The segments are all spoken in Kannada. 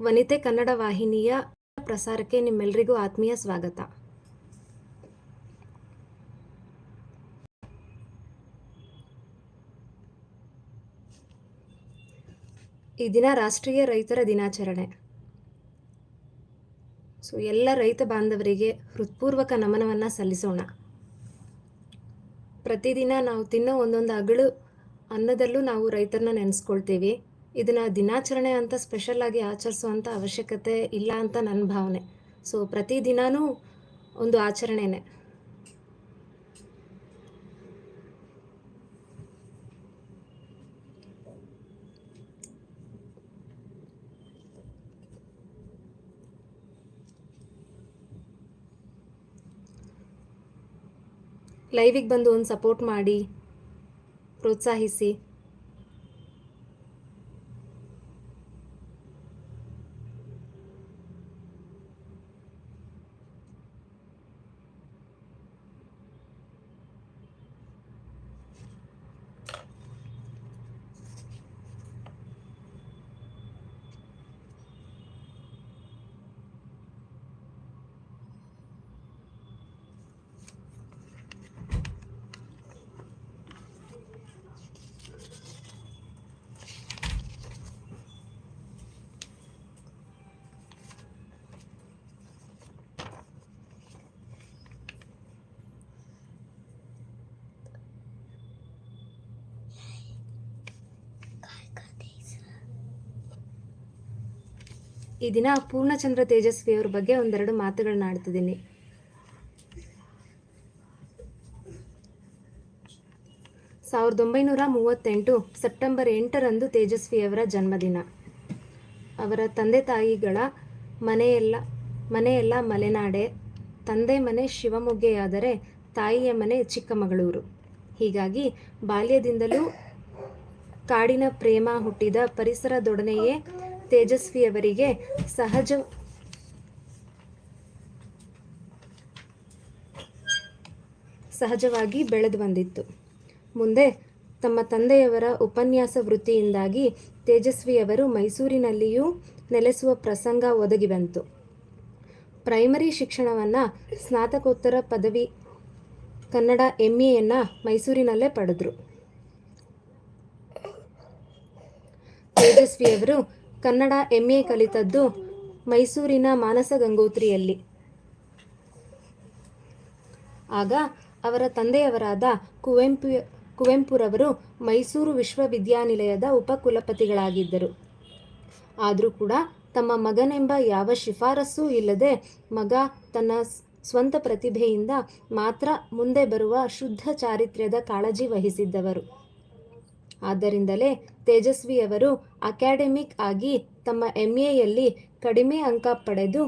ವನಿತೆ ಕನ್ನಡ ವಾಹಿನಿಯ ಪ್ರಸಾರಕ್ಕೆ ನಿಮ್ಮೆಲ್ಲರಿಗೂ ಆತ್ಮೀಯ ಸ್ವಾಗತ. ಈ ದಿನ ರಾಷ್ಟ್ರೀಯ ರೈತರ ದಿನಾಚರಣೆ. ಸೊ, ಎಲ್ಲ ರೈತ ಬಾಂಧವರಿಗೆ ಹೃತ್ಪೂರ್ವಕ ನಮನವನ್ನು ಸಲ್ಲಿಸೋಣ. ಪ್ರತಿದಿನ ನಾವು ತಿನ್ನೋ ಒಂದೊಂದು ಅಗಳು ಅನ್ನದಲ್ಲೂ ನಾವು ರೈತರನ್ನ ನೆನೆಸ್ಕೊಳ್ತೀವಿ. ಇದನ್ನ ದಿನಾಚರಣೆ ಅಂತ ಸ್ಪೆಷಲ್ ಆಗಿ ಆಚರಿಸುವಂಥ ಅವಶ್ಯಕತೆ ಇಲ್ಲ ಅಂತ ನನ್ನ ಭಾವನೆ. ಸೊ ಪ್ರತಿದಿನಾನೂ ಒಂದು ಆಚರಣೆನೇ. ಲೈವಿಗೆ ಬಂದು ಒಂದು ಸಪೋರ್ಟ್ ಮಾಡಿ, ಪ್ರೋತ್ಸಾಹಿಸಿ. ಈ ದಿನ ಪೂರ್ಣಚಂದ್ರ ತೇಜಸ್ವಿ ಅವ್ರ ಬಗ್ಗೆ ಒಂದೆರಡು ಮಾತುಗಳನ್ನ ಆಡ್ತಿದ್ದೀನಿ. ಸಾವಿರದ ಒಂಬೈನೂರ ಮೂವತ್ತೆಂಟು ಸೆಪ್ಟೆಂಬರ್ ಎಂಟರಂದು ತೇಜಸ್ವಿಯವರ ಜನ್ಮದಿನ. ಅವರ ತಂದೆ ತಾಯಿಗಳ ಮನೆಯೆಲ್ಲ ಮನೆಯೆಲ್ಲ ಮಲೆನಾಡೆ, ತಂದೆ ಮನೆ ಶಿವಮೊಗ್ಗೆಯಾದರೆ ತಾಯಿಯ ಮನೆ ಚಿಕ್ಕಮಗಳೂರು. ಹೀಗಾಗಿ ಬಾಲ್ಯದಿಂದಲೂ ಕಾಡಿನ ಪ್ರೇಮ ಹುಟ್ಟಿದ ಪರಿಸರದೊಡನೆಯೇ ತೇಜಸ್ವಿಯವರಿಗೆ ಸಹಜ ಸಹಜವಾಗಿ ಬೆಳೆದು ಬಂದಿತ್ತು. ಮುಂದೆ ತಮ್ಮ ತಂದೆಯವರ ಉಪನ್ಯಾಸ ವೃತ್ತಿಯಿಂದಾಗಿ ತೇಜಸ್ವಿಯವರು ಮೈಸೂರಿನಲ್ಲಿಯೂ ನೆಲೆಸುವ ಪ್ರಸಂಗ ಒದಗಿ ಬಂತು. ಪ್ರೈಮರಿ ಶಿಕ್ಷಣವನ್ನು ಸ್ನಾತಕೋತ್ತರ ಪದವಿ ಕನ್ನಡ ಎಂ ಎಯನ್ನು ಮೈಸೂರಿನಲ್ಲೇ ಪಡೆದರು. ತೇಜಸ್ವಿಯವರು ಕನ್ನಡ ಎಂ ಎ ಕಲಿತದ್ದು ಮೈಸೂರಿನ ಮಾನಸ ಗಂಗೋತ್ರಿಯಲ್ಲಿ ಆಗ ಅವರ ತಂದೆಯವರಾದ ಕುವೆಂಪು, ಕುವೆಂಪುರವರು ಮೈಸೂರು ವಿಶ್ವವಿದ್ಯಾನಿಲಯದ ಉಪಕುಲಪತಿಗಳಾಗಿದ್ದರು. ಆದರೂ ಕೂಡ ತಮ್ಮ ಮಗನೆಂಬ ಯಾವ ಶಿಫಾರಸ್ಸೂ ಇಲ್ಲದೆ ಮಗ ತನ್ನ ಸ್ವಂತ ಪ್ರತಿಭೆಯಿಂದ ಮಾತ್ರ ಮುಂದೆ ಬರುವ ಶುದ್ಧ ಚಾರಿತ್ರ್ಯದ ಕಾಳಜಿ ವಹಿಸಿದ್ದವರು. ಆದ್ದರಿಂದಲೇ ತೇಜಸ್ವಿಯವರು ಅಕಾಡೆಮಿಕ್ ಆಗಿ ತಮ್ಮ ಎಂ ಎಯಲ್ಲಿ ಕಡಿಮೆ ಅಂಕ ಪಡೆದು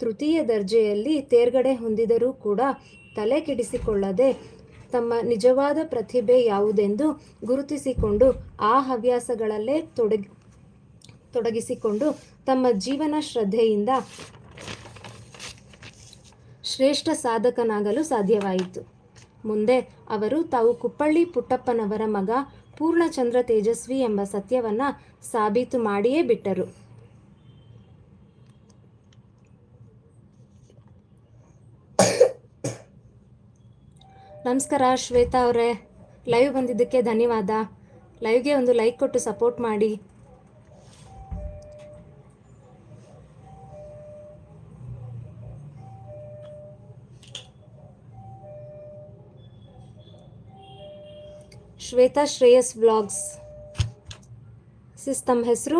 ತೃತೀಯ ದರ್ಜೆಯಲ್ಲಿ ತೇರ್ಗಡೆ ಹೊಂದಿದರೂ ಕೂಡ ತಲೆ ಕೆಡಿಸಿಕೊಳ್ಳದೆ ತಮ್ಮ ನಿಜವಾದ ಪ್ರತಿಭೆ ಯಾವುದೆಂದು ಗುರುತಿಸಿಕೊಂಡು ಆ ಹವ್ಯಾಸಗಳಲ್ಲೇ ತೊಡಗಿ, ತೊಡಗಿಸಿಕೊಂಡು ತಮ್ಮ ಜೀವನ ಶ್ರದ್ಧೆಯಿಂದ ಶ್ರೇಷ್ಠ ಸಾಧಕನಾಗಲು ಸಾಧ್ಯವಾಯಿತು. ಮುಂದೆ ಅವರು ತಾವು ಕುಪ್ಪಳ್ಳಿ ಪುಟ್ಟಪ್ಪನವರ ಮಗ ಪೂರ್ಣಚಂದ್ರ ತೇಜಸ್ವಿ ಎಂಬ ಸತ್ಯವನ್ನ ಸಾಬೀತು ಮಾಡಿಯೇ ಬಿಟ್ಟರು. ನಮಸ್ಕಾರ ಶ್ವೇತಾ ಅವರೇ. ಲೈವ್ ಬಂದಿದ್ದಕ್ಕೆ ಧನ್ಯವಾದ. ಲೈವ್ಗೆ ಒಂದು ಲೈಕ್ ಕೊಟ್ಟು ಸಪೋರ್ಟ್ ಮಾಡಿ. ಶ್ವೇತಾ ಶ್ರೇಯಸ್ ವ್ಲಾಗ್ಸ್ ಸಿಸ್ ತಮ್ಮ ಹೆಸರು.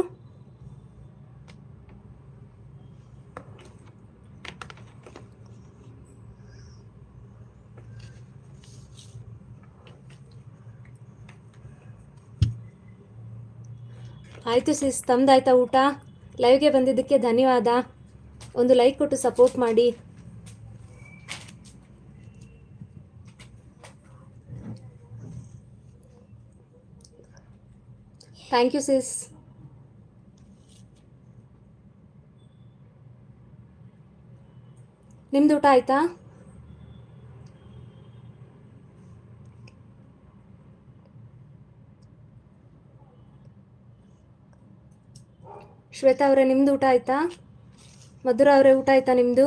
ಆಯಿತು ಸಿಸ್, ತಮ್ದಾಯ್ತಾ ಊಟ? ಲೈವ್ಗೆ ಬಂದಿದ್ದಕ್ಕೆ ಧನ್ಯವಾದ. ಒಂದು ಲೈಕ್ ಕೊಟ್ಟು ಸಪೋರ್ಟ್ ಮಾಡಿ. ಥ್ಯಾಂಕ್ ಯು ಸಿಸ್ ನಿಮ್ದು ಊಟ ಆಯ್ತಾ? ಶ್ವೇತಾ ಅವರೇ, ನಿಮ್ದು ಊಟ ಆಯ್ತಾ? ಮಧುರ ಅವರೇ, ಊಟ ಆಯ್ತಾ ನಿಮ್ಮದು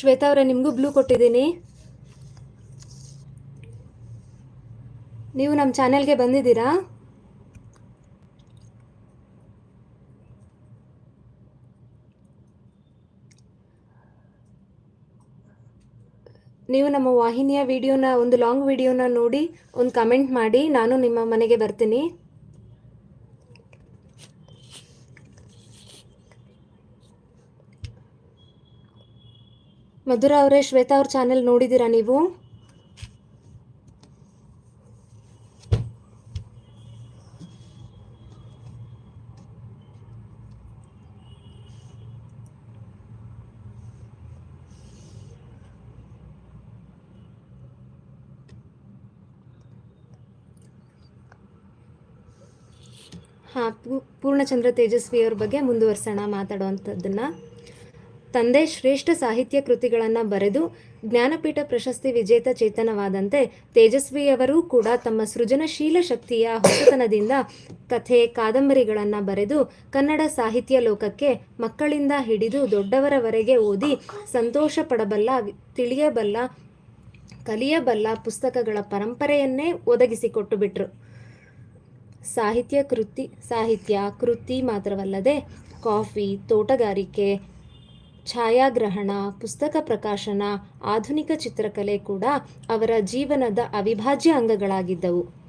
ಶ್ವೇತಾ ಅವರೇ, ನಿಮಗೂ ಬ್ಲೂ ಕೊಟ್ಟಿದ್ದೀನಿ. ನೀವು ನಮ್ಮ ಚಾನೆಲ್ಗೆ ಬಂದಿದ್ದೀರಾ? ನೀವು ನಮ್ಮ ವಾಹಿನಿಯ ವಿಡಿಯೋನ, ಒಂದು ಲಾಂಗ್ ವಿಡಿಯೋನ ನೋಡಿ, ಒಂದು ಕಮೆಂಟ್ ಮಾಡಿ, ನಾನು ನಿಮ್ಮ ಮನೆಗೆ ಬರ್ತೀನಿ. ಮಧುರ ಅವರೇ ಶ್ವೇತಾ ಅವ್ರ ಚಾನೆಲ್ ನೋಡಿದ್ದೀರಾ ನೀವು? ಹಾಂ ಪೂರ್ಣಚಂದ್ರ ತೇಜಸ್ವಿ ಅವ್ರ ಬಗ್ಗೆ ಮುಂದುವರ್ಸೋಣ ಮಾತಾಡುವಂಥದ್ದನ್ನು. ತಂದೆ ಶ್ರೇಷ್ಠ ಸಾಹಿತ್ಯ ಕೃತಿಗಳನ್ನು ಬರೆದು ಜ್ಞಾನಪೀಠ ಪ್ರಶಸ್ತಿ ವಿಜೇತ ಚೇತನವಾದಂತೆ ತೇಜಸ್ವಿಯವರೂ ಕೂಡ ತಮ್ಮ ಸೃಜನಶೀಲ ಶಕ್ತಿಯ ಹೊಸತನದಿಂದ ಕಥೆ, ಕಾದಂಬರಿಗಳನ್ನು ಬರೆದು ಕನ್ನಡ ಸಾಹಿತ್ಯ ಲೋಕಕ್ಕೆ ಮಕ್ಕಳಿಂದ ಹಿಡಿದು ದೊಡ್ಡವರವರೆಗೆ ಓದಿ ಸಂತೋಷ ಪಡಬಲ್ಲ ತಿಳಿಯಬಲ್ಲ, ಕಲಿಯಬಲ್ಲ ಪುಸ್ತಕಗಳ ಪರಂಪರೆಯನ್ನೇ ಒದಗಿಸಿಕೊಟ್ಟು ಬಿಟ್ರು. ಸಾಹಿತ್ಯ ಕೃತಿ ಸಾಹಿತ್ಯ ಕೃತಿ ಮಾತ್ರವಲ್ಲದೆ ಕಾಫಿ, ತೋಟಗಾರಿಕೆ ಛಾಯಾಗ್ರಹಣ, ಪುಸ್ತಕ ಪ್ರಕಾಶನ, ಆಧುನಿಕ ಚಿತ್ರಕಲೆ ಕೂಡ ಅವರ ಜೀವನದ ಅವಿಭಾಜ್ಯ ಅಂಗಗಳಾಗಿದ್ದವು.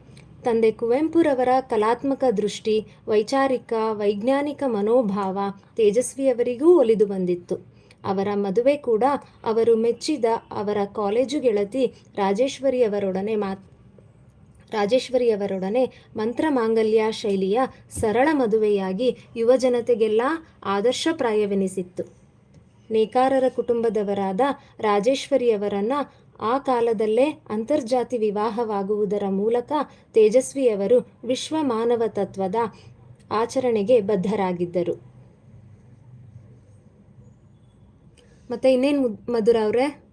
ತಂದೆ ಕುವೆಂಪುರವರ ಕಲಾತ್ಮಕ ದೃಷ್ಟಿ, ವೈಚಾರಿಕ, ವೈಜ್ಞಾನಿಕ ಮನೋಭಾವ ತೇಜಸ್ವಿಯವರಿಗೂ ಒಲಿದು ಬಂದಿತ್ತು. ಅವರ ಮದುವೆ ಕೂಡ ಅವರು ಮೆಚ್ಚಿದ ಅವರ ಕಾಲೇಜು ಗೆಳತಿ ರಾಜೇಶ್ವರಿಯವರೊಡನೆ ಮಾತ್ ರಾಜೇಶ್ವರಿಯವರೊಡನೆ ಮಂತ್ರ ಮಾಂಗಲ್ಯ ಶೈಲಿಯ ಸರಳ ಮದುವೆಯಾಗಿ ಯುವಜನತೆಗೆಲ್ಲ ಆದರ್ಶಪ್ರಾಯವೆನಿಸಿತ್ತು. ನೇಕಾರರ ಕುಟುಂಬದವರಾದ ರಾಜೇಶ್ವರಿಯವರನ್ನು ಆ ಕಾಲದಲ್ಲೇ ಅಂತರ್ಜಾತಿ ವಿವಾಹವಾಗುವುದರ ಮೂಲಕ ತೇಜಸ್ವಿಯವರು ವಿಶ್ವ ಮಾನವ ತತ್ವದ ಆಚರಣೆಗೆ ಬದ್ಧರಾಗಿದ್ದರು. ಮತ್ತೆ ಇನ್ನೇನು ಮಧುರ ಅವರೇ?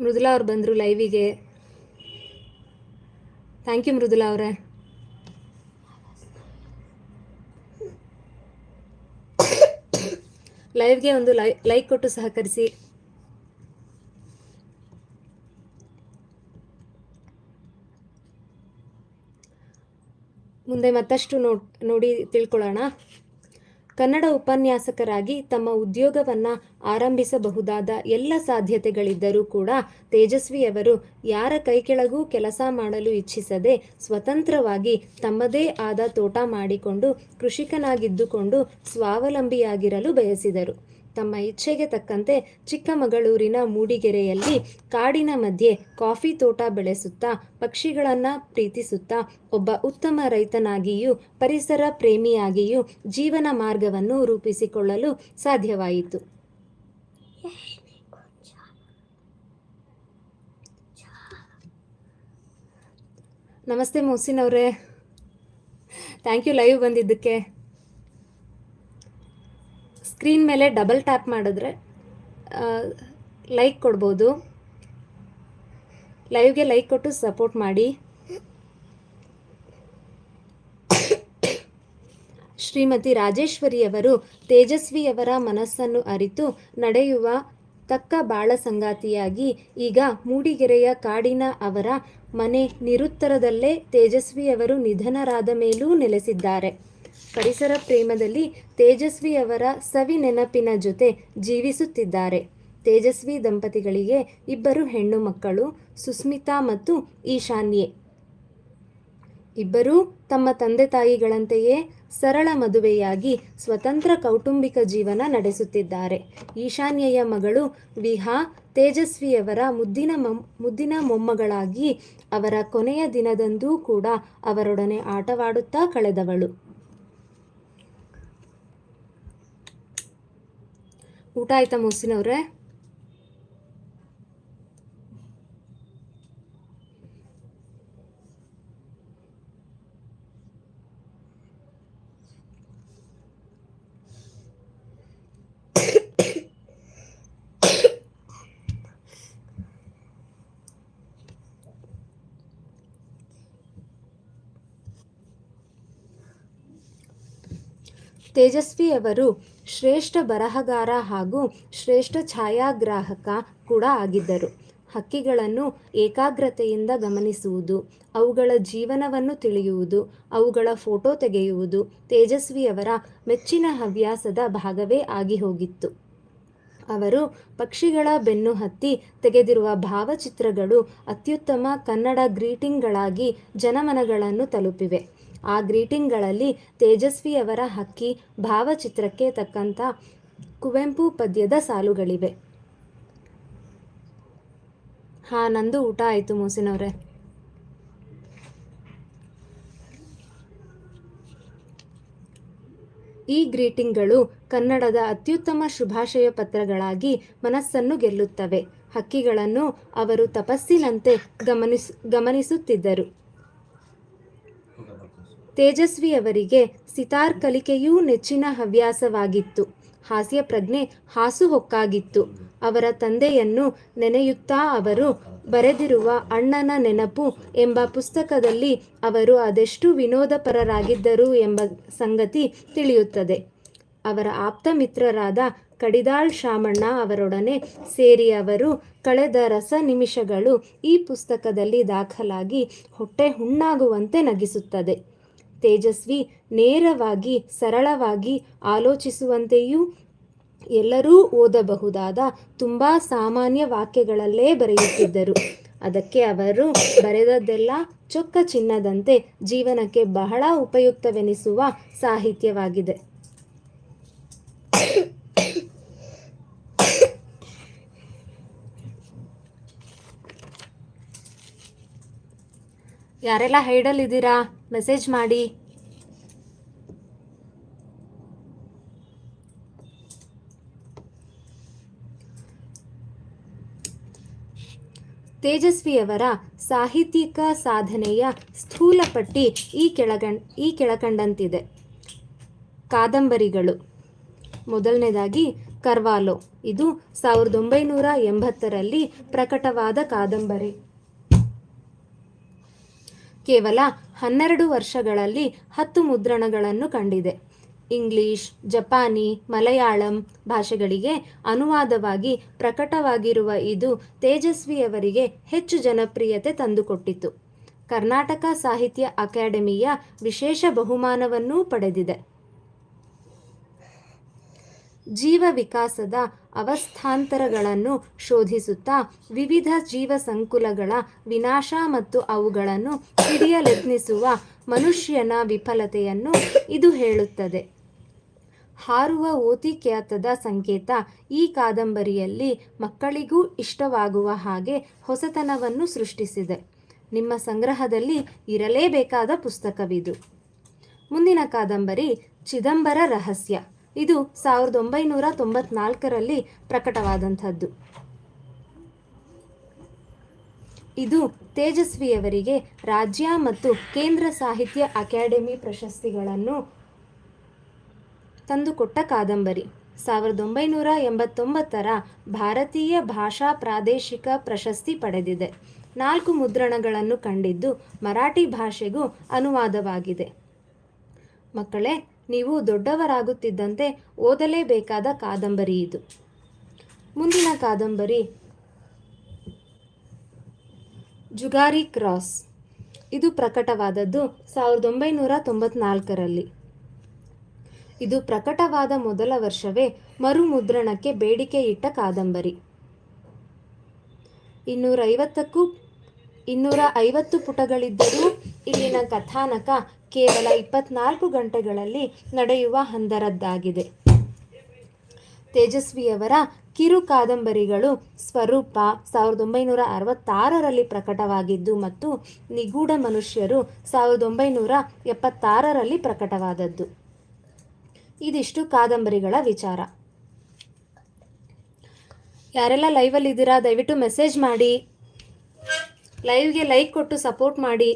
ಮೃದುಲಾ ಅವ್ರು ಬಂದರು ಲೈವಿಗೆ ಥ್ಯಾಂಕ್ ಯು ಮೃದುಲಾ ಅವರೇ. ಲೈವ್ಗೆ ಒಂದು ಲೈ ಲೈಕ್ ಕೊಟ್ಟು ಸಹಕರಿಸಿ. ಮುಂದೆ ಮತ್ತಷ್ಟು ನೋಡ್ ನೋಡಿ ತಿಳ್ಕೊಳ್ಳೋಣ. ಕನ್ನಡ ಉಪನ್ಯಾಸಕರಾಗಿ ತಮ್ಮ ಉದ್ಯೋಗವನ್ನು ಆರಂಭಿಸಬಹುದಾದ ಎಲ್ಲ ಸಾಧ್ಯತೆಗಳಿದ್ದರೂ ಕೂಡ ತೇಜಸ್ವಿಯವರು ಯಾರ ಕೈಕೆಳಗೂ ಕೆಲಸ ಮಾಡಲು ಇಚ್ಛಿಸದೆ ಸ್ವತಂತ್ರವಾಗಿ ತಮ್ಮದೇ ಆದ ತೋಟ ಮಾಡಿಕೊಂಡು ಕೃಷಿಕನಾಗಿದ್ದುಕೊಂಡು ಸ್ವಾವಲಂಬಿಯಾಗಿರಲು ಬಯಸಿದರು. ತಮ್ಮ ಇಚ್ಛೆಗೆ ತಕ್ಕಂತೆ ಚಿಕ್ಕಮಗಳೂರಿನ ಮೂಡಿಗೆರೆಯಲ್ಲಿ ಕಾಡಿನ ಮಧ್ಯೆ ಕಾಫಿ ತೋಟ ಬೆಳೆಸುತ್ತಾ, ಪಕ್ಷಿಗಳನ್ನು ಪ್ರೀತಿಸುತ್ತಾ, ಒಬ್ಬ ಉತ್ತಮ ರೈತನಾಗಿಯೂ, ಪರಿಸರ ಪ್ರೇಮಿಯಾಗಿಯೂ ಜೀವನ ಮಾರ್ಗವನ್ನು ರೂಪಿಸಿಕೊಳ್ಳಲು ಸಾಧ್ಯವಾಯಿತು. ನಮಸ್ತೆ ಮೋಸಿನವ್ರೆ. ಥ್ಯಾಂಕ್ ಯು ಲೈವ್ ಬಂದಿದ್ದಕ್ಕೆ. ಸ್ಕ್ರೀನ್ ಮೇಲೆ ಡಬಲ್ ಟ್ಯಾಪ್ ಮಾಡಿದ್ರೆ ಲೈಕ್ ಕೊಡ್ಬೋದು. ಲೈವ್ಗೆ ಲೈಕ್ ಕೊಟ್ಟು ಸಪೋರ್ಟ್ ಮಾಡಿ. ಶ್ರೀಮತಿ ರಾಜೇಶ್ವರಿಯವರು ತೇಜಸ್ವಿಯವರ ಮನಸ್ಸನ್ನು ಅರಿತು ನಡೆಯುವ ತಕ್ಕ ಬಾಳ ಸಂಗಾತಿಯಾಗಿ ಈಗ ಮೂಡಿಗೆರೆಯ ಕಾಡಿನ ಅವರ ಮನೆ ನಿರುತ್ತರದಲ್ಲೇ ತೇಜಸ್ವಿಯವರು ನಿಧನರಾದ ಮೇಲೂ ನೆಲೆಸಿದ್ದಾರೆ. ಪರಿಸರ ಪ್ರೇಮದಲ್ಲಿ ತೇಜಸ್ವಿಯವರ ಸವಿ ನೆನಪಿನ ಜೊತೆ ಜೀವಿಸುತ್ತಿದ್ದಾರೆ. ತೇಜಸ್ವಿ ದಂಪತಿಗಳಿಗೆ ಇಬ್ಬರು ಹೆಣ್ಣು ಮಕ್ಕಳು, ಸುಸ್ಮಿತಾ ಮತ್ತು ಈಶಾನ್ಯೆ. ಇಬ್ಬರೂ ತಮ್ಮ ತಂದೆ ತಾಯಿಗಳಂತೆಯೇ ಸರಳ ಮದುವೆಯಾಗಿ ಸ್ವತಂತ್ರ ಕೌಟುಂಬಿಕ ಜೀವನ ನಡೆಸುತ್ತಿದ್ದಾರೆ. ಈಶಾನ್ಯೆಯ ಮಗಳು ವಿಹಾ ತೇಜಸ್ವಿಯವರ ಮುದ್ದಿನ ಮುದ್ದಿನ ಮೊಮ್ಮಗಳಾಗಿ ಅವರ ಕೊನೆಯ ದಿನದಂದೂ ಕೂಡ ಅವರೊಡನೆ ಆಟವಾಡುತ್ತಾ ಕಳೆದವಳು. ಊಟ ಆಯ್ತಾ ಮುಸಿನವ್ರೆ ತೇಜಸ್ವಿಯವರು ಶ್ರೇಷ್ಠ ಬರಹಗಾರ ಹಾಗೂ ಶ್ರೇಷ್ಠ ಛಾಯಾಗ್ರಾಹಕ ಕೂಡ ಆಗಿದ್ದರು. ಹಕ್ಕಿಗಳನ್ನು ಏಕಾಗ್ರತೆಯಿಂದ ಗಮನಿಸುವುದು, ಅವುಗಳ ಜೀವನವನ್ನು ತಿಳಿಯುವುದು, ಅವುಗಳ ಫೋಟೋ ತೆಗೆಯುವುದು ತೇಜಸ್ವಿಯವರ ಮೆಚ್ಚಿನ ಹವ್ಯಾಸದ ಭಾಗವೇ ಆಗಿ ಹೋಗಿತ್ತು. ಅವರು ಪಕ್ಷಿಗಳ ಬೆನ್ನು ಹತ್ತಿ ತೆಗೆದಿರುವ ಭಾವಚಿತ್ರಗಳು ಅತ್ಯುತ್ತಮ ಕನ್ನಡ ಗ್ರೀಟಿಂಗ್ಗಳಾಗಿ ಜನಮನಗಳನ್ನು ತಲುಪಿವೆ. ಆ ಗ್ರೀಟಿಂಗ್ಗಳಲ್ಲಿ ತೇಜಸ್ವಿಯವರ ಹಕ್ಕಿ ಭಾವಚಿತ್ರಕ್ಕೆ ತಕ್ಕಂಥ ಕುವೆಂಪು ಪದ್ಯದ ಸಾಲುಗಳಿವೆ. ಹಾ, ನಂದು ಊಟ ಆಯಿತು ಮೂಸಿನವ್ರೆ. ಈ ಗ್ರೀಟಿಂಗ್ಗಳು ಕನ್ನಡದ ಅತ್ಯುತ್ತಮ ಶುಭಾಶಯ ಪತ್ರಗಳಾಗಿ ಮನಸ್ಸನ್ನು ಗೆಲ್ಲುತ್ತವೆ. ಹಕ್ಕಿಗಳನ್ನು ಅವರು ತಪಸ್ಸಿನಂತೆ ಗಮನಿಸ್, ಗಮನಿಸುತ್ತಿದ್ದರು. ತೇಜಸ್ವಿಯವರಿಗೆ ಸಿತಾರ್ ಕಲಿಕೆಯೂ ನೆಚ್ಚಿನ ಹವ್ಯಾಸವಾಗಿತ್ತು. ಹಾಸ್ಯ ಪ್ರಜ್ಞೆ ಹಾಸುಹೊಕ್ಕಾಗಿತ್ತು ಅವರ ತಂದೆಯನ್ನು ನೆನೆಯುತ್ತಾ ಅವರು ಬರೆದಿರುವ ಅಣ್ಣನ ನೆನಪು ಎಂಬ ಪುಸ್ತಕದಲ್ಲಿ ಅವರು ಅದೆಷ್ಟು ವಿನೋದಪರರಾಗಿದ್ದರು ಎಂಬ ಸಂಗತಿ ತಿಳಿಯುತ್ತದೆ. ಅವರ ಆಪ್ತ ಮಿತ್ರರಾದ ಕಡಿದಾಳ್ ಶಾಮಣ್ಣ ಅವರೊಡನೆ ಸೇರಿ ಅವರು ಕಳೆದ ರಸ ನಿಮಿಷಗಳು ಈ ಪುಸ್ತಕದಲ್ಲಿ ದಾಖಲಾಗಿ ಹೊಟ್ಟೆ ಹುಣ್ಣಾಗುವಂತೆ ನಗಿಸುತ್ತದೆ. ತೇಜಸ್ವಿ ನೇರವಾಗಿ, ಸರಳವಾಗಿ ಆಲೋಚಿಸುವಂತೆಯೂ ಎಲ್ಲರೂ ಓದಬಹುದಾದ ತುಂಬ ಸಾಮಾನ್ಯ ವಾಕ್ಯಗಳಲ್ಲೇ ಬರೆಯುತ್ತಿದ್ದರು. ಅದಕ್ಕೆ ಅವರು ಬರೆದದ್ದೆಲ್ಲ ಚೊಕ್ಕ ಚಿನ್ನದಂತೆ ಜೀವನಕ್ಕೆ ಬಹಳ ಉಪಯುಕ್ತವೆನಿಸುವ ಸಾಹಿತ್ಯವಾಗಿದೆ. ಯಾರೆಲ್ಲ ಹೈಡಲ್ಲಿದ್ದೀರಾ ಮೆಸೇಜ್ ಮಾಡಿ. ತೇಜಸ್ವಿಯವರ ಸಾಹಿತ್ಯಿಕ ಸಾಧನೆಯ ಸ್ಥೂಲ ಪಟ್ಟಿ ಈ ಕೆಳಗಂಡ್ ಈ ಕೆಳಕಂಡಂತಿದೆ. ಕಾದಂಬರಿಗಳು. ಮೊದಲನೇದಾಗಿ ಕರ್ವಾಲೋ. ಇದು ಸಾವಿರದ ಒಂಬೈನೂರ ಎಂಬತ್ತರಲ್ಲಿ ಪ್ರಕಟವಾದ ಕಾದಂಬರಿ. ಕೇವಲ ಹನ್ನೆರಡು ವರ್ಷಗಳಲ್ಲಿ ಹತ್ತು ಮುದ್ರಣಗಳನ್ನು ಕಂಡಿದೆ. ಇಂಗ್ಲಿಷ್, ಜಪಾನಿ, ಮಲಯಾಳಂ ಭಾಷೆಗಳಿಗೆ ಅನುವಾದವಾಗಿ ಪ್ರಕಟವಾಗಿರುವ ಇದು ತೇಜಸ್ವಿಯವರಿಗೆ ಹೆಚ್ಚು ಜನಪ್ರಿಯತೆ ತಂದುಕೊಟ್ಟಿತು. ಕರ್ನಾಟಕ ಸಾಹಿತ್ಯ ಅಕಾಡೆಮಿಯ ವಿಶೇಷ ಬಹುಮಾನವನ್ನೂ ಪಡೆದಿದೆ. ಜೀವ ವಿಕಾಸದ ಅವಸ್ಥಾಂತರಗಳನ್ನು ಶೋಧಿಸುತ್ತಾ ವಿವಿಧ ಜೀವ ಸಂಕುಲಗಳ ವಿನಾಶ ಮತ್ತು ಅವುಗಳನ್ನು ಹಿಡಿಯಲೆತ್ನಿಸುವ ಮನುಷ್ಯನ ವಿಫಲತೆಯನ್ನು ಇದು ಹೇಳುತ್ತದೆ. ಹಾರುವ ಓತಿಕ್ಯಾತದ ಸಂಕೇತ ಈ ಕಾದಂಬರಿಯಲ್ಲಿ ಮಕ್ಕಳಿಗೂ ಇಷ್ಟವಾಗುವ ಹಾಗೆ ಹೊಸತನವನ್ನು ಸೃಷ್ಟಿಸಿದೆ. ನಿಮ್ಮ ಸಂಗ್ರಹದಲ್ಲಿ ಇರಲೇಬೇಕಾದ ಪುಸ್ತಕವಿದು. ಮುಂದಿನ ಕಾದಂಬರಿ ಚಿದಂಬರ ರಹಸ್ಯ. ಇದು ಸಾವಿರದ ಒಂಬೈನೂರ ತೊಂಬತ್ನಾಲ್ಕರಲ್ಲಿ ಪ್ರಕಟವಾದಂಥದ್ದು. ಇದು ತೇಜಸ್ವಿಯವರಿಗೆ ರಾಜ್ಯ ಮತ್ತು ಕೇಂದ್ರ ಸಾಹಿತ್ಯ ಅಕಾಡೆಮಿ ಪ್ರಶಸ್ತಿಗಳನ್ನು ತಂದುಕೊಟ್ಟ ಕಾದಂಬರಿ. ಸಾವಿರದ ಒಂಬೈನೂರ ಎಂಬತ್ತೊಂಬತ್ತರ ಭಾರತೀಯ ಭಾಷಾ ಪ್ರಾದೇಶಿಕ ಪ್ರಶಸ್ತಿ ಪಡೆದಿದೆ. ನಾಲ್ಕು ಮುದ್ರಣಗಳನ್ನು ಕಂಡಿದ್ದು ಮರಾಠಿ ಭಾಷೆಗೂ ಅನುವಾದವಾಗಿದೆ. ಮಕ್ಕಳೇ ನೀವು ದೊಡ್ಡವರಾಗುತ್ತಿದ್ದಂತೆ ಓದಲೇಬೇಕಾದ ಕಾದಂಬರಿ ಇದು. ಮುಂದಿನ ಕಾದಂಬರಿ ಜುಗಾರಿ ಕ್ರಾಸ್. ಇದು ಪ್ರಕಟವಾದದ್ದು ಸಾವಿರದ ಒಂಬೈನೂರ ತೊಂಬತ್ನಾಲ್ಕರಲ್ಲಿ. ಇದು ಪ್ರಕಟವಾದ ಮೊದಲ ವರ್ಷವೇ ಮರುಮುದ್ರಣಕ್ಕೆ ಬೇಡಿಕೆ ಇಟ್ಟ ಕಾದಂಬರಿ. ಇನ್ನೂರೈವತ್ತಕ್ಕೂ ಇನ್ನೂರ ಐವತ್ತು ಪುಟಗಳಿದ್ದರೂ ಇಲ್ಲಿನ ಕಥಾನಕ ಕೇವಲ ಇಪ್ಪತ್ನಾಲ್ಕು ಗಂಟೆಗಳಲ್ಲಿ ನಡೆಯುವ ಹಂದರದ್ದಾಗಿದೆ. ತೇಜಸ್ವಿಯವರ ಕಿರು ಕಾದಂಬರಿಗಳು ಸ್ವರೂಪ ಸಾವಿರದ ಒಂಬೈನೂರ ಅರವತ್ತಾರರಲ್ಲಿ ಪ್ರಕಟವಾಗಿದ್ದು ಮತ್ತು ನಿಗೂಢ ಮನುಷ್ಯರು ಸಾವಿರದ ಒಂಬೈನೂರ ಎಪ್ಪತ್ತಾರರಲ್ಲಿ ಪ್ರಕಟವಾದದ್ದು. ಇದಿಷ್ಟು ಕಾದಂಬರಿಗಳ ವಿಚಾರ. ಯಾರೆಲ್ಲ ಲೈವಲ್ಲಿದ್ದೀರಾ ದಯವಿಟ್ಟು ಮೆಸೇಜ್ ಮಾಡಿ. ಲೈವ್ಗೆ ಲೈಕ್ ಕೊಟ್ಟು ಸಪೋರ್ಟ್ ಮಾಡಿ.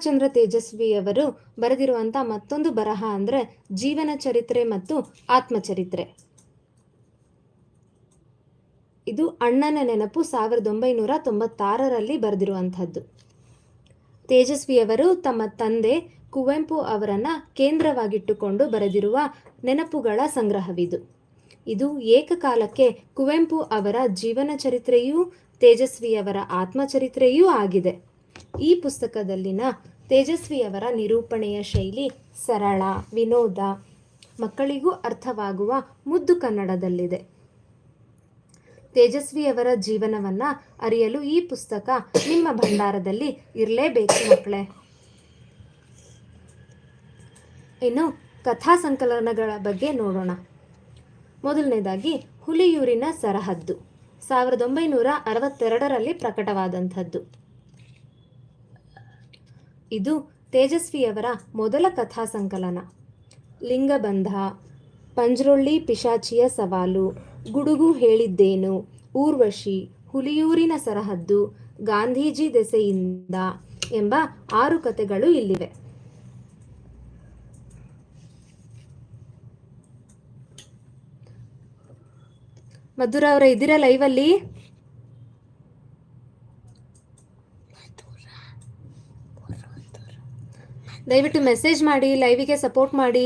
ಪೂರ್ಣಚಂದ್ರ ತೇಜಸ್ವಿಯವರು ಬರೆದಿರುವಂಥ ಮತ್ತೊಂದು ಬರಹ ಅಂದರೆ ಜೀವನ ಚರಿತ್ರೆ ಮತ್ತು ಆತ್ಮಚರಿತ್ರೆ. ಇದು ಅಣ್ಣನ ನೆನಪು ಸಾವಿರದ ಒಂಬೈನೂರ ತೊಂಬತ್ತಾರರಲ್ಲಿ ಬರೆದಿರುವಂಥದ್ದು. ತೇಜಸ್ವಿಯವರು ತಮ್ಮ ತಂದೆ ಕುವೆಂಪು ಅವರನ್ನ ಕೇಂದ್ರವಾಗಿಟ್ಟುಕೊಂಡು ಬರೆದಿರುವ ನೆನಪುಗಳ ಸಂಗ್ರಹವಿದು. ಇದು ಏಕಕಾಲಕ್ಕೆ ಕುವೆಂಪು ಅವರ ಜೀವನ ಚರಿತ್ರೆಯೂ ತೇಜಸ್ವಿಯವರ ಆತ್ಮಚರಿತ್ರೆಯೂ ಆಗಿದೆ. ಈ ಪುಸ್ತಕದಲ್ಲಿನ ತೇಜಸ್ವಿಯವರ ನಿರೂಪಣೆಯ ಶೈಲಿ ಸರಳ, ವಿನೋದ, ಮಕ್ಕಳಿಗೂ ಅರ್ಥವಾಗುವ ಮುದ್ದು ಕನ್ನಡದಲ್ಲಿದೆ. ತೇಜಸ್ವಿಯವರ ಜೀವನವನ್ನು ಅರಿಯಲು ಈ ಪುಸ್ತಕ ನಿಮ್ಮ ಭಂಡಾರದಲ್ಲಿ ಇರಲೇಬೇಕು ಮಕ್ಕಳೇ. ಇನ್ನು ಕಥಾ ಸಂಕಲನಗಳ ಬಗ್ಗೆ ನೋಡೋಣ. ಮೊದಲನೇದಾಗಿ, ಹುಲಿಯೂರಿನ ಸರಹದ್ದು. ಸಾವಿರದ ಒಂಬೈನೂರ ಅರವತ್ತೆರಡರಲ್ಲಿ ಪ್ರಕಟವಾದಂಥದ್ದು. ಇದು ತೇಜಸ್ವಿಯವರ ಮೊದಲ ಕಥಾ ಸಂಕಲನ. ಲಿಂಗಬಂಧ, ಪಂಜ್ರೊಳ್ಳಿ ಪಿಶಾಚಿಯ ಸವಾಲು, ಗುಡುಗು ಹೇಳಿದ್ದೇನು, ಊರ್ವಶಿ, ಹುಲಿಯೂರಿನ ಸರಹದ್ದು, ಗಾಂಧೀಜಿ ದೆಸೆಯಿಂದ ಎಂಬ ಆರು ಕಥೆಗಳು ಇಲ್ಲಿವೆ. ಮಧುರ ಅವರ, ಇದ್ದೀರಾ ಲೈವಲ್ಲಿ ದಯವಿಟ್ಟು ಮೆಸೇಜ್ ಮಾಡಿ ಲೈವಿಗೆ ಸಪೋರ್ಟ್ ಮಾಡಿ.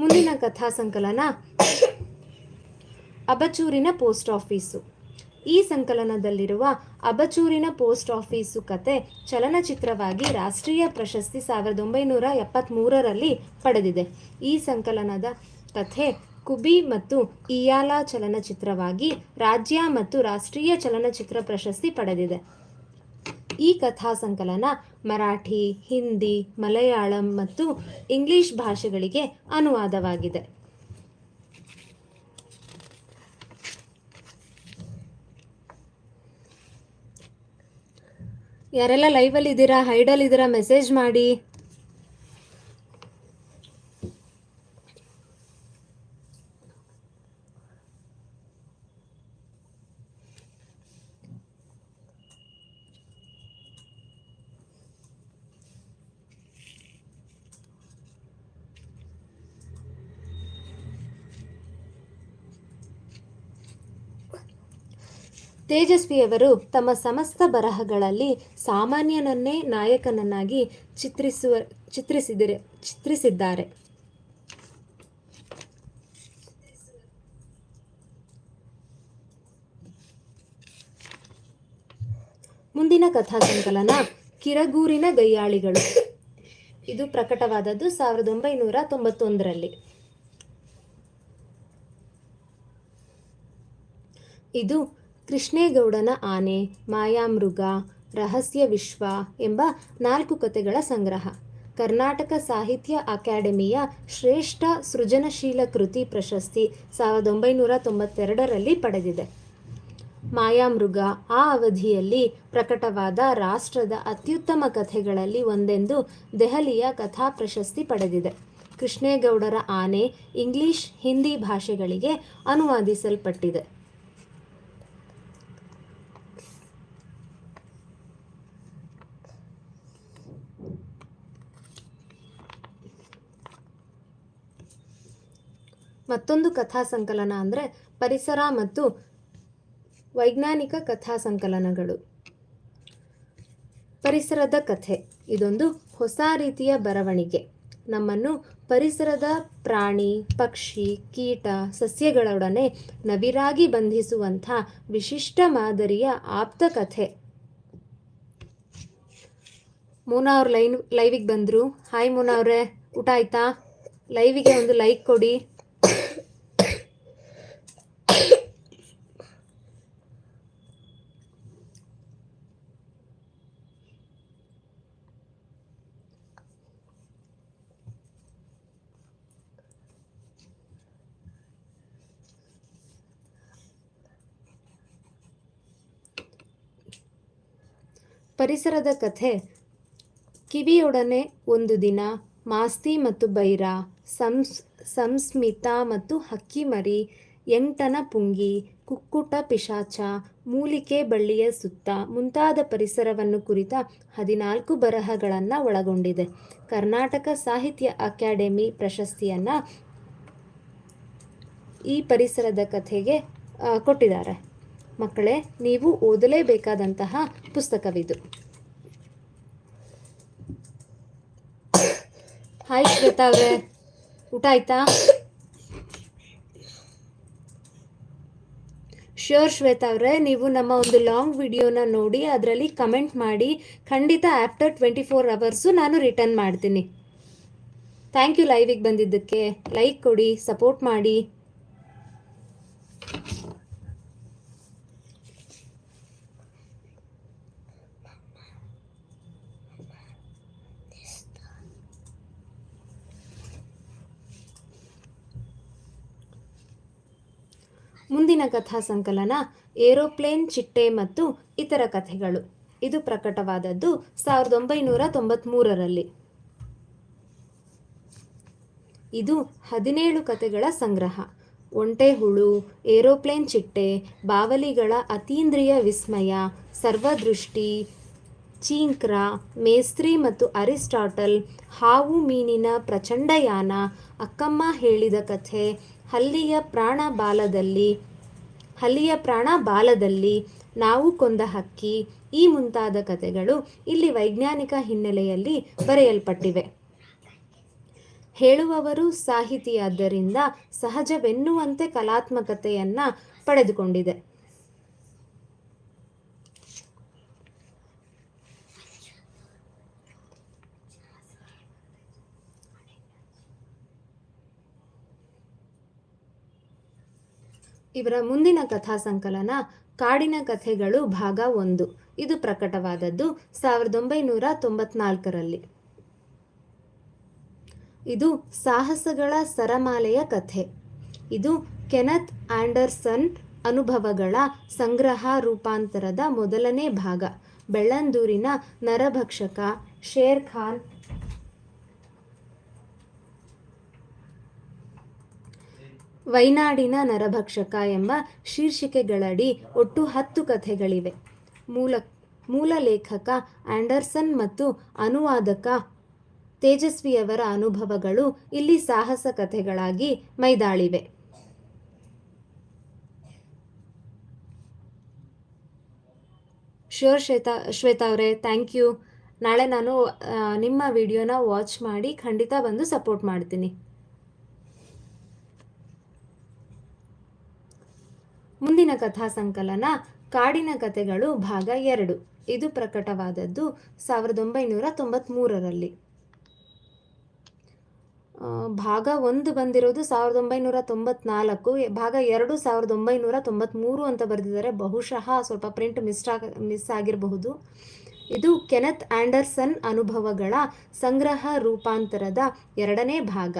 ಮುಂದಿನ ಕಥಾ ಸಂಕಲನ. ಅಬಚೂರಿನ ಪೋಸ್ಟ್ ಆಫೀಸು ಈ ಸಂಕಲನದಲ್ಲಿರುವ ಅಬಚೂರಿನ ಪೋಸ್ಟ್ ಆಫೀಸು ಕತೆ ಚಲನಚಿತ್ರವಾಗಿ ರಾಷ್ಟ್ರೀಯ ಪ್ರಶಸ್ತಿ ಸಾವಿರದ ಒಂಬೈನೂರ ಎಪ್ಪತ್ತ್ಮೂರರಲ್ಲಿ ಪಡೆದಿದೆ. ಈ ಸಂಕಲನದ ಕಥೆ ಕುಬಿ ಮತ್ತು ಇಯಾಲಾ ಚಲನಚಿತ್ರವಾಗಿ ರಾಜ್ಯ ಮತ್ತು ರಾಷ್ಟ್ರೀಯ ಚಲನಚಿತ್ರ ಪ್ರಶಸ್ತಿ ಪಡೆದಿದೆ. ಈ ಕಥಾ ಸಂಕಲನ ಮರಾಠಿ, ಹಿಂದಿ, ಮಲಯಾಳಂ ಮತ್ತು ಇಂಗ್ಲಿಷ್ ಭಾಷೆಗಳಿಗೆ ಅನುವಾದವಾಗಿದೆ. ಯಾರೆಲ್ಲ ಲೈವಲ್ಲಿ ಇದ್ದೀರಾ? ಹೈಡಲ್ ಇದ್ದೀರಾ? ಮೆಸೇಜ್ ಮಾಡಿ. ತೇಜಸ್ವಿಯವರು ತಮ್ಮ ಸಮಸ್ತ ಬರಹಗಳಲ್ಲಿ ಸಾಮಾನ್ಯನನ್ನೇ ನಾಯಕನನ್ನಾಗಿ ಚಿತ್ರಿಸುವ, ಚಿತ್ರಿಸಿದರೆ, ಚಿತ್ರಿಸಿದ್ದಾರೆ. ಮುಂದಿನ ಕಥಾ ಸಂಕಲನ ಕಿರಗೂರಿನ ಗಯ್ಯಾಳಿಗಳು ಇದು ಪ್ರಕಟವಾದದ್ದು ಸಾವಿರದ ಒಂಬೈನೂರ ತೊಂಬತ್ತೊಂದರಲ್ಲಿ. ಇದು ಕೃಷ್ಣೇಗೌಡನ ಆನೆ, ಮಾಯಾಮೃಗ, ರಹಸ್ಯ ವಿಶ್ವ ಎಂಬ ನಾಲ್ಕು ಕಥೆಗಳ ಸಂಗ್ರಹ. ಕರ್ನಾಟಕ ಸಾಹಿತ್ಯ ಅಕಾಡೆಮಿಯ ಶ್ರೇಷ್ಠ ಸೃಜನಶೀಲ ಕೃತಿ ಪ್ರಶಸ್ತಿ ಸಾವಿರದ ಒಂಬೈನೂರ ತೊಂಬತ್ತೆರಡರಲ್ಲಿ ಪಡೆದಿದೆ. ಮಾಯಾಮೃಗ ಆ ಅವಧಿಯಲ್ಲಿ ಪ್ರಕಟವಾದ ರಾಷ್ಟ್ರದ ಅತ್ಯುತ್ತಮ ಕಥೆಗಳಲ್ಲಿ ಒಂದೆಂದು ದೆಹಲಿಯ ಕಥಾ ಪ್ರಶಸ್ತಿ ಪಡೆದಿದೆ. ಕೃಷ್ಣೇಗೌಡರ ಆನೆ ಇಂಗ್ಲಿಷ್ ಹಿಂದಿ ಭಾಷೆಗಳಿಗೆ ಅನುವಾದಿಸಲ್ಪಟ್ಟಿದೆ. ಮತ್ತೊಂದು ಕಥಾ ಸಂಕಲನ ಅಂದರೆ ಪರಿಸರ ಮತ್ತು ವೈಜ್ಞಾನಿಕ ಕಥಾ ಸಂಕಲನಗಳು. ಪರಿಸರದ ಕಥೆ. ಇದೊಂದು ಹೊಸ ರೀತಿಯ ಬರವಣಿಗೆ. ನಮ್ಮನ್ನು ಪರಿಸರದ ಪ್ರಾಣಿ, ಪಕ್ಷಿ, ಕೀಟ, ಸಸ್ಯಗಳೊಡನೆ ನವಿರಾಗಿ ಬಂಧಿಸುವಂಥ ವಿಶಿಷ್ಟ ಮಾದರಿಯ ಆಪ್ತ ಕಥೆ. ಮೋನಾ ಅವ್ರ ಲೈನ್ ಲೈವಿಗೆ ಬಂದರು. ಹಾಯ್ ಮೋನಾ ಅವರೇ, ಊಟ ಆಯ್ತಾ? ಲೈವಿಗೆ ಒಂದು ಲೈಕ್ ಕೊಡಿ. ಪರಿಸರದ ಕಥೆ. ಕಿವಿಯೊಡನೆ ಒಂದು ದಿನ ಮಾಸ್ತಿ ಮತ್ತು ಬೈರ, ಸಂಸ್, ಸಂಸ್ಮಿತ ಮತ್ತು ಹಕ್ಕಿಮರಿ ಎಂಟನ ಪುಂಗಿ, ಕುಕ್ಕುಟ ಪಿಶಾಚ, ಮೂಲಿಕೆ ಬಳ್ಳಿಯ ಸುತ್ತ ಮುಂತಾದ ಪರಿಸರವನ್ನು ಕುರಿತ ಹದಿನಾಲ್ಕು ಬರಹಗಳನ್ನು ಒಳಗೊಂಡಿದೆ. ಕರ್ನಾಟಕ ಸಾಹಿತ್ಯ ಅಕಾಡೆಮಿ ಪ್ರಶಸ್ತಿಯನ್ನು ಈ ಪರಿಸರದ ಕಥೆಗೆ ಕೊಟ್ಟಿದ್ದಾರೆ. ಮಕ್ಕಳೇ, ನೀವು ಓದಲೇಬೇಕಾದಂತಹ ಪುಸ್ತಕವಿದು. ಹಾಯ್ ಶ್ವೇತಾ ಅವ್ರೆ. ಊಟ ಆಯ್ತಾ? ಶ್ಯೂರ್ ಶ್ವೇತಾ ಅವರೇ, ನೀವು ನಮ್ಮ ಒಂದು ಲಾಂಗ್ ವಿಡಿಯೋನ ನೋಡಿ, ಅದರಲ್ಲಿ ಕಮೆಂಟ್ ಮಾಡಿ, ಖಂಡಿತ ಆಫ್ಟರ್ ಟ್ವೆಂಟಿ ಫೋರ್ ಅವರ್ಸು ನಾನು ರಿಟರ್ನ್ ಮಾಡ್ತೀನಿ. ಥ್ಯಾಂಕ್ ಯು ಲೈವಿಗೆ ಬಂದಿದ್ದಕ್ಕೆ. ಲೈಕ್ ಕೊಡಿ ಸಪೋರ್ಟ್ ಮಾಡಿ. ಮುಂದಿನ ಕಥಾ ಸಂಕಲನ, ಏರೋಪ್ಲೇನ್, ಚಿಟ್ಟೆ ಮತ್ತು ಇತರ ಕಥೆಗಳು. ಇದು ಪ್ರಕಟವಾದದ್ದು ಸಾವಿರದ ಒಂಬೈನೂರ ತೊಂಬತ್ಮೂರರಲ್ಲಿ. ಇದು ಹದಿನೇಳು ಕಥೆಗಳ ಸಂಗ್ರಹ. ಒಂಟೆ ಹುಳು ಏರೋಪ್ಲೇನ್ ಚಿಟ್ಟೆ, ಬಾವಲಿಗಳ ಅತೀಂದ್ರಿಯ ವಿಸ್ಮಯ, ಸರ್ವದೃಷ್ಟಿ, ಚೀಂಕ್ರ, ಮೇಸ್ತ್ರಿ ಮತ್ತು ಅರಿಸ್ಟಾಟಲ್, ಹಾವು ಮೀನಿನ ಪ್ರಚಂಡಯಾನ, ಅಕ್ಕಮ್ಮ ಹೇಳಿದ ಕಥೆ, ಹಲ್ಲಿಯ ಪ್ರಾಣ ಬಾಲದಲ್ಲಿ ಹಲ್ಲಿಯ ಪ್ರಾಣ ಬಾಲದಲ್ಲಿ ನಾವು ಕೊಂದ ಹಕ್ಕಿ, ಈ ಮುಂತಾದ ಕಥೆಗಳು ಇಲ್ಲಿ ವೈಜ್ಞಾನಿಕ ಹಿನ್ನೆಲೆಯಲ್ಲಿ ಬರೆಯಲ್ಪಟ್ಟಿವೆ. ಹೇಳುವವರು ಸಾಹಿತಿಯಾದ್ದರಿಂದ ಸಹಜವೆನ್ನುವಂತೆ ಕಲಾತ್ಮಕತೆಯನ್ನು ಪಡೆದುಕೊಂಡಿದೆ. ಇವರ ಮುಂದಿನ ಕಥಾ ಸಂಕಲನ ಕಾಡಿನ ಕಥೆಗಳು ಭಾಗ ಒಂದು. ಇದು ಪ್ರಕಟವಾದದ್ದು ಸಾವಿರದ ಒಂಬೈನೂರ ತೊಂಬತ್ನಾಲ್ಕರಲ್ಲಿ. ಇದು ಸಾಹಸಗಳ ಸರಮಾಲೆಯ ಕಥೆ. ಇದು ಕೆನತ್ ಆಂಡರ್ಸನ್ ಅನುಭವಗಳ ಸಂಗ್ರಹ ರೂಪಾಂತರದ ಮೊದಲನೇ ಭಾಗ. ಬೆಳ್ಳಂದೂರಿನ ನರಭಕ್ಷಕ ಶೇರ್ ಖಾನ್ ವೈನಾಡಿನ ನರಭಕ್ಷಕ ಎಂಬ ಶೀರ್ಷಿಕೆಗಳಡಿ ಒಟ್ಟು ಹತ್ತು ಕಥೆಗಳಿವೆ. ಮೂಲ ಮೂಲ ಲೇಖಕ ಆಂಡರ್ಸನ್ ಮತ್ತು ಅನುವಾದಕ ತೇಜಸ್ವಿಯವರ ಅನುಭವಗಳು ಇಲ್ಲಿ ಸಾಹಸ ಕಥೆಗಳಾಗಿ ಮೈದಾಳಿವೆ. ಶ್ಯೂರ್ ಶ್ವೇತಾ ಶ್ವೇತಾ ಅವರೇ, ಥ್ಯಾಂಕ್ ಯು. ನಾಳೆ ನಾನು ನಿಮ್ಮ ವಿಡಿಯೋನ ವಾಚ್ ಮಾಡಿ ಖಂಡಿತ ಬಂದು ಸಪೋರ್ಟ್ ಮಾಡ್ತೀನಿ. ಮುಂದಿನ ಕಥಾ ಸಂಕಲನ ಕಾಡಿನ ಕಥೆಗಳು ಭಾಗ ಎರಡು. ಇದು ಪ್ರಕಟವಾದದ್ದು ಸಾವಿರದ ಒಂಬೈನೂರ ತೊಂಬತ್ತ್ಮೂರರಲ್ಲಿ ಭಾಗ ಒಂದು ಬಂದಿರೋದು ಸಾವಿರದ ಒಂಬೈನೂರ ತೊಂಬತ್ನಾಲ್ಕು, ಭಾಗ ಎರಡು ಸಾವಿರದ ಒಂಬೈನೂರ ತೊಂಬತ್ತ್ಮೂರು ಅಂತ ಬರೆದಿದ್ದಾರೆ. ಬಹುಶಃ ಸ್ವಲ್ಪ ಪ್ರಿಂಟ್ ಮಿಸ್ ಆಗ ಮಿಸ್ ಆಗಿರಬಹುದು. ಇದು ಕೆನೆತ್ ಆಂಡರ್ಸನ್ ಅನುಭವಗಳ ಸಂಗ್ರಹ ರೂಪಾಂತರದ ಎರಡನೇ ಭಾಗ.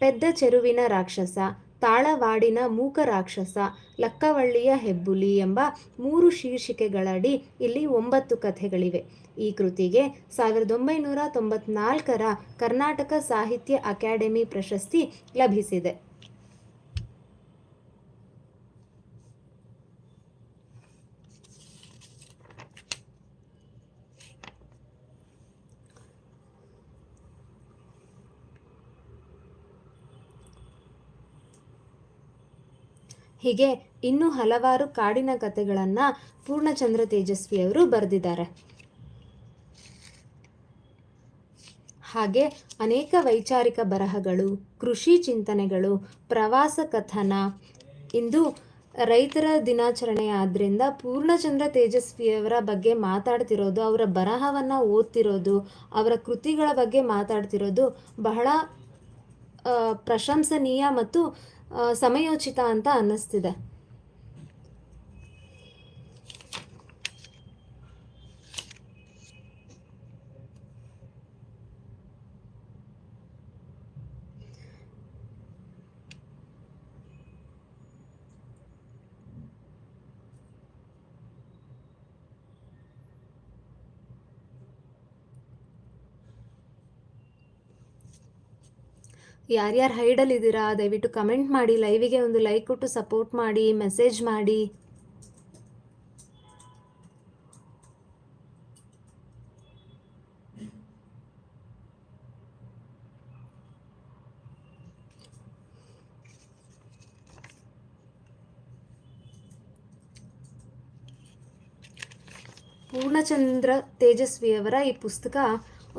ಪೆದ್ದ ಚೆರುವಿನ ರಾಕ್ಷಸ ತಾಳವಾಡಿನ ಮೂಕ ರಾಕ್ಷಸ ಲಕ್ಕವಳ್ಳಿಯ ಹೆಬ್ಬುಲಿ ಎಂಬ ಮೂರು ಶೀರ್ಷಿಕೆಗಳಡಿ ಇಲ್ಲಿ ಒಂಬತ್ತು ಕಥೆಗಳಿವೆ. ಈ ಕೃತಿಗೆ ಸಾವಿರದ ಒಂಬೈನೂರ ತೊಂಬತ್ನಾಲ್ಕರ ಕರ್ನಾಟಕ ಸಾಹಿತ್ಯ ಅಕಾಡೆಮಿ ಪ್ರಶಸ್ತಿ ಲಭಿಸಿದೆ. ಹೀಗೆ ಇನ್ನೂ ಹಲವಾರು ಕಾಡಿನ ಕಥೆಗಳನ್ನು ಪೂರ್ಣಚಂದ್ರ ತೇಜಸ್ವಿಯವರು ಬರೆದಿದ್ದಾರೆ. ಹಾಗೆ ಅನೇಕ ವೈಚಾರಿಕ ಬರಹಗಳು, ಕೃಷಿ ಚಿಂತನೆಗಳು, ಪ್ರವಾಸ ಕಥನ ಇಂದು ರೈತರ ದಿನಾಚರಣೆ ಆದ್ದರಿಂದ ಪೂರ್ಣಚಂದ್ರ ತೇಜಸ್ವಿಯವರ ಬಗ್ಗೆ ಮಾತಾಡ್ತಿರೋದು, ಅವರ ಬರಹವನ್ನು ಓದ್ತಿರೋದು, ಅವರ ಕೃತಿಗಳ ಬಗ್ಗೆ ಮಾತಾಡ್ತಿರೋದು ಬಹಳ ಪ್ರಶಂಸನೀಯ ಮತ್ತು ಸಮಯೋಚಿತ ಅಂತ ಅನ್ನಿಸ್ತಿದೆ. ಯಾರ್ಯಾರು ಹೈಡಲ್ಲಿದ್ದೀರಾ ದಯವಿಟ್ಟು ಕಮೆಂಟ್ ಮಾಡಿ ಲೈವಿಗೆ ಒಂದು ಲೈಕ್ ಕೊಟ್ಟು ಸಪೋರ್ಟ್ ಮಾಡಿ ಮೆಸೇಜ್ ಮಾಡಿ. ಪೂರ್ಣಚಂದ್ರ ತೇಜಸ್ವಿಯವರ ಈ ಪುಸ್ತಕ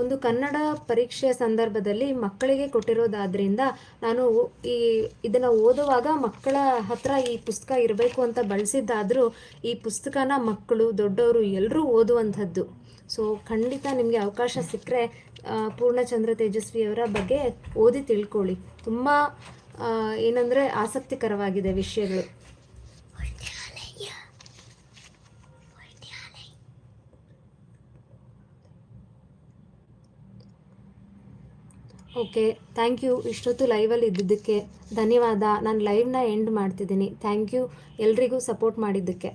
ಒಂದು ಕನ್ನಡ ಪರೀಕ್ಷೆಯ ಸಂದರ್ಭದಲ್ಲಿ ಮಕ್ಕಳಿಗೆ ಕೊಟ್ಟಿರೋದಾದ್ರಿಂದ ನಾನು ಈ ಇದನ್ನು ಓದುವಾಗ ಮಕ್ಕಳ ಹತ್ರ ಈ ಪುಸ್ತಕ ಇರಬೇಕು ಅಂತ ಬಳಸಿದ್ದಾದರೂ ಈ ಪುಸ್ತಕನ ಮಕ್ಕಳು, ದೊಡ್ಡವರು ಎಲ್ಲರೂ ಓದುವಂಥದ್ದು. ಸೊ ಖಂಡಿತ ನಿಮಗೆ ಅವಕಾಶ ಸಿಕ್ಕರೆ ಪೂರ್ಣಚಂದ್ರ ತೇಜಸ್ವಿಯವರ ಬಗ್ಗೆ ಓದಿ ತಿಳ್ಕೊಳ್ಳಿ. ತುಂಬ ಏನಂದರೆ ಆಸಕ್ತಿಕರವಾಗಿದೆ ವಿಷಯಗಳು. ಓಕೆ ಥ್ಯಾಂಕ್ ಯು ಇಷ್ಟೊತ್ತು ಲೈವಲ್ಲಿ ಇದ್ದಿದ್ದಕ್ಕೆ ಧನ್ಯವಾದ. ನಾನು ಲೈವ್ನ ಎಂಡ್ ಮಾಡ್ತಿದ್ದೀನಿ. ಥ್ಯಾಂಕ್ ಯು ಎಲ್ರಿಗೂ ಸಪೋರ್ಟ್ ಮಾಡಿದ್ದಕ್ಕೆ.